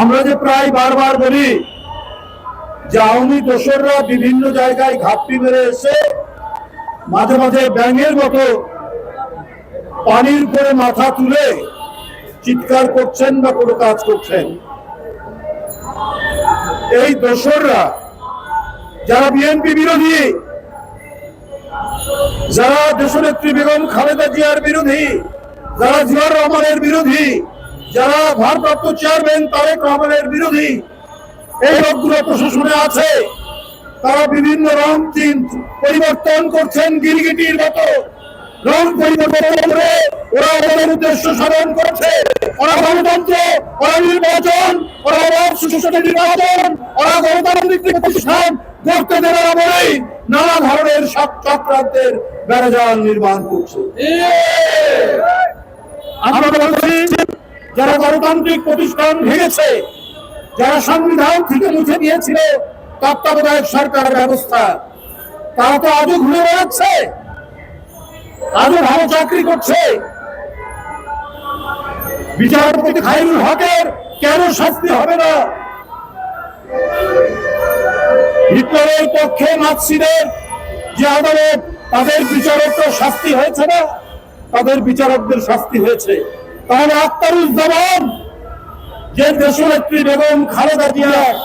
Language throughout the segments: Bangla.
আমরা যে প্রায় বারবার বলি যে আওয়ামী দোসররা বিভিন্ন জায়গায় ঘাপটি মেরে এসে মাঝে মাঝে ব্যাঙের মতো পানির উপরে মাথা তুলে চিৎকার করছেন বা কোনো কাজ করছেন। এই দোসররা, যারা বিএনপি বিরোধী, যারা দেশনেত্রী বেগম খালেদা জিয়ার বিরোধী, যারা জিয়ার রহমানের বিরোধী যারা ভারপ্রাপ্ত চেয়ারম্যান তারেক রহমানের বিরোধী এই লোকগুলো প্রশাসনে আছে। তারা বিভিন্ন রং চিন পরিবর্তন করছেন গিরগিটির মতো। রং পরিবর্তন করে ওরা ওদের উদ্দেশ্য সাধন করছে। ওরা গণতন্ত্র, ওরা নির্বাচন, ওরা সুষ্ঠু নির্বাচন, ওরা গণতান্ত্রিক প্রতিষ্ঠান করতে দেবে না বলেই নানা ধরনের সব চক্রান্তের বেড়াজাল নির্মাণ করছে। আমরা বলছি যারা গণতান্ত্রিক প্রতিষ্ঠান ভেঙেছে, যারা সংবিধান থেকে মুছে দিয়েছিল, তত্ত্বাবধায়ক সরকার ব্যবস্থা, তারা তো আজও ঘুরে বেড়াচ্ছে, আজও ভালো চাকরি করছে। বিচারপতি খাইরুল হকের কেন শাস্তি হবে না? হিটলারের পক্ষে নাৎসিদের যে আদালত, তাদের বিচারকদের শাস্তি হয়েছে না? তাদের বিচারকদের শাস্তি হয়েছে। তাহলে আক্তারুজ্জামান যে দেশনেত্রী বেগম খালেদা জিয়ার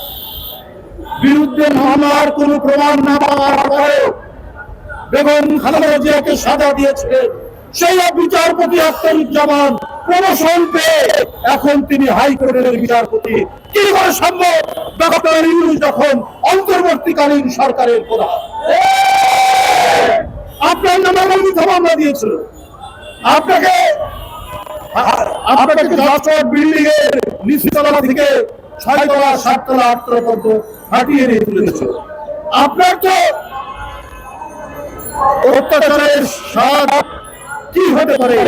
বিরুদ্ধে মামলার কোনো প্রমাণ না পাওয়ার পরেও বেগম খালেদা জিয়াকে সাজা দিয়েছে, সেই বিচারপতি আক্তারুজ্জামান প্রমোশন পেয়ে এখন তিনি হাইকোর্টের বিচারপতি। কি করে সম্ভব? যখন অন্তর্বর্তীকালীন সরকারের প্রধান। আপনার নামে মিথ্যা মামলা দিয়েছিল। আপনাকে আপনাকে বিল্ডিং এর নিচতলা থেকে পর্যন্ত হাঁটিয়ে নিয়ে আপনার তো অত্যাচারের স্বাদ কি হতে পারে,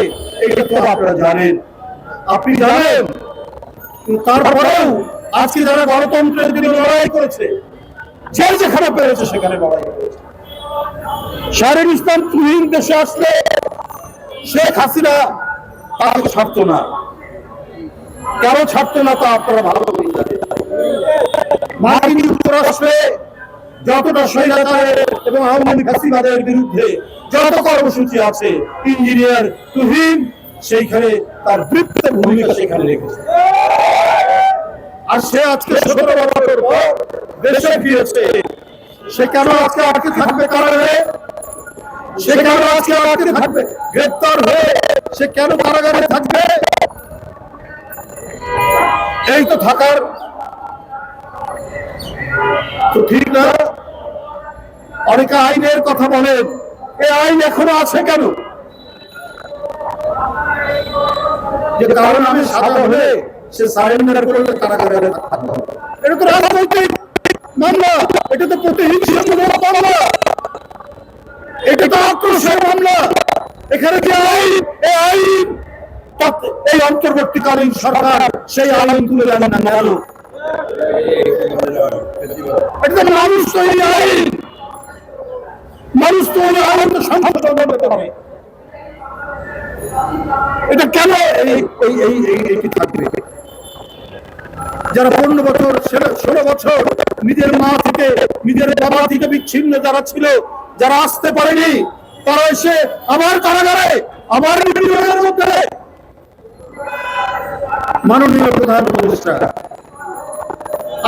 এটা তো আপনারা জানেন। আপনি জানেন তারপরেও আজকে যারা গণতন্ত্রের জন্য লড়াই করেছে, যে যেখানে পেরেছে সেখানে লড়াই করেছে। শারীর ইসলাম তুহিন দেশে আসলে শেখ হাসিনা তাকে ছাড়তো না। কেন ছাড়তো না তা আপনারা ভালো মার্কিন যুক্তরাষ্ট্রে যতটা স্বৈরাচারের এবং আওয়ামী ফাঁসিবাদের বিরুদ্ধে যত কর্মসূচি আছে ইঞ্জিনিয়ার তুহিন সেইখানে তার বৃত্ত ভূমিকা সেখানে রেখেছে। আর সে আজকে সতেরো বছর পর দেশে ফিরেছে, সে কেন আজকে আটকে থাকবে কারাগারে সে কেন আজকে থাকবে? গ্রেপ্তার হয়ে সে কেন কারাগারে থাকবে? এই তো থাকার তো ঠিক না। অনেকে আইনের কথা বলেন এই আইন এখনও আছে কেন? যে কারণ আমি সাদা হলে সে সারেন্ডার করলে কারাগারে থাকতে। এটা তো রাজনৈতিক মামলা, এটা তো মামলা। এই এই অন্তর্বর্তীকালীন সরকার সেই আইন তুলে গেল এটা তো মানুষ তৈরি আইন, মানুষ তো করতে হবে এটা কেন এই এই এই এই থাকবে? যারা পনেরো বছর ষোলো বছর নিজের মা থেকে, নিজের বাবা থেকে বিচ্ছিন্ন যারা ছিল যারা আসতে পারেনি, তারা এসে আমার কারাগারে, আমার মধ্যে মাননীয় প্রধান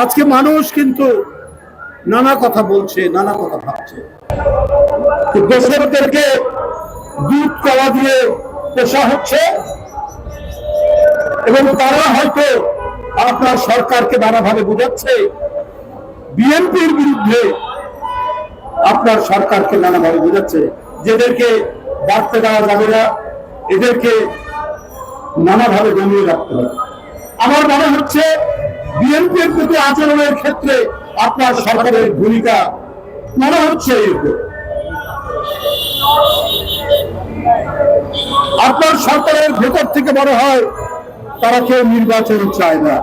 আজকে মানুষ কিন্তু নানা কথা বলছে, নানা কথা ভাবছে। তো দুধ কলা দিয়ে পোষা হচ্ছে, এবং তারা হয়তো আপনার সরকারকে নানাভাবে বোঝাচ্ছে। বিএনপির বিরুদ্ধে আপনার সরকারকে নানাভাবে বোঝাচ্ছে। যে এদেরকে বাড়তে দেওয়া যাবে না, এদেরকে নানাভাবে জমিয়ে রাখতে হবে। আমার মনে হচ্ছে বিএনপির প্রতি আচরণের ক্ষেত্রে আপনার সরকারের ভূমিকা মনে হচ্ছে আপনার সরকারের ভেতর থেকে মনে হয় তারা কেউ নির্বাচন চায় না।